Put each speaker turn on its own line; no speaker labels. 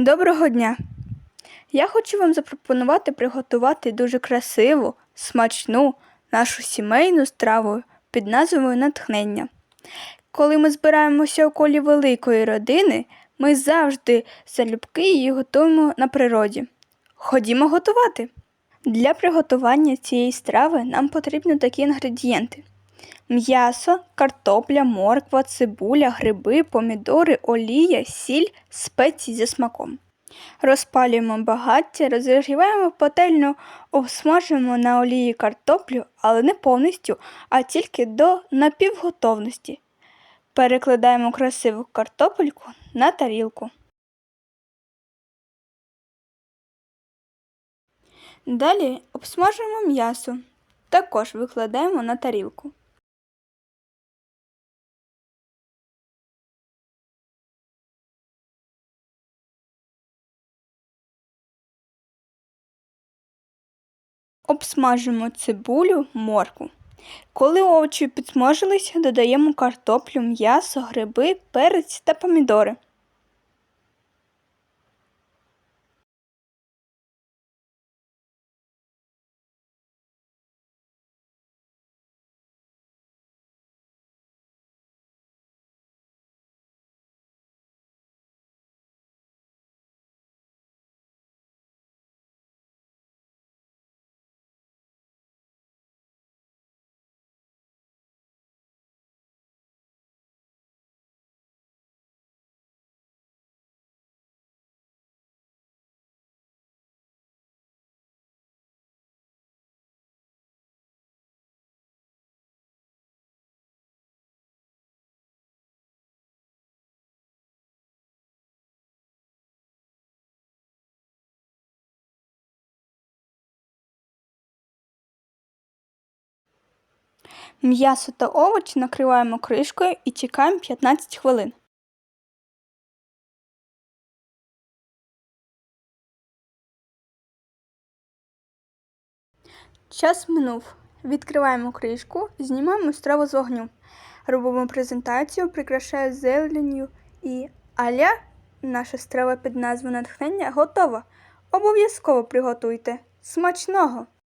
Доброго дня! Я хочу вам запропонувати приготувати дуже красиву, смачну нашу сімейну страву під назвою натхнення. Коли ми збираємося у колі великої родини, ми завжди залюбки її готуємо на природі. Ходімо готувати. Для приготування цієї страви нам потрібні такі інгредієнти: м'ясо, картопля, морква, цибуля, гриби, помідори, олія, сіль, спеції зі смаком. Розпалюємо багаття, розігріваємо пательню, обсмажуємо на олії картоплю, але не повністю, а тільки до напівготовності. Перекладаємо красиву картопельку на тарілку. Далі обсмажуємо м'ясо. Також викладаємо на тарілку. Обсмажуємо цибулю, моркву. Коли овочі підсмажилися, додаємо картоплю, м'ясо, гриби, перець та помідори. М'ясо та овочі накриваємо кришкою і чекаємо 15 хвилин. Час минув. Відкриваємо кришку, знімаємо страву з вогню. Робимо презентацію, прикрашаю зеленню і аля наша страва під назвою натхнення готова. Обов'язково приготуйте. Смачного!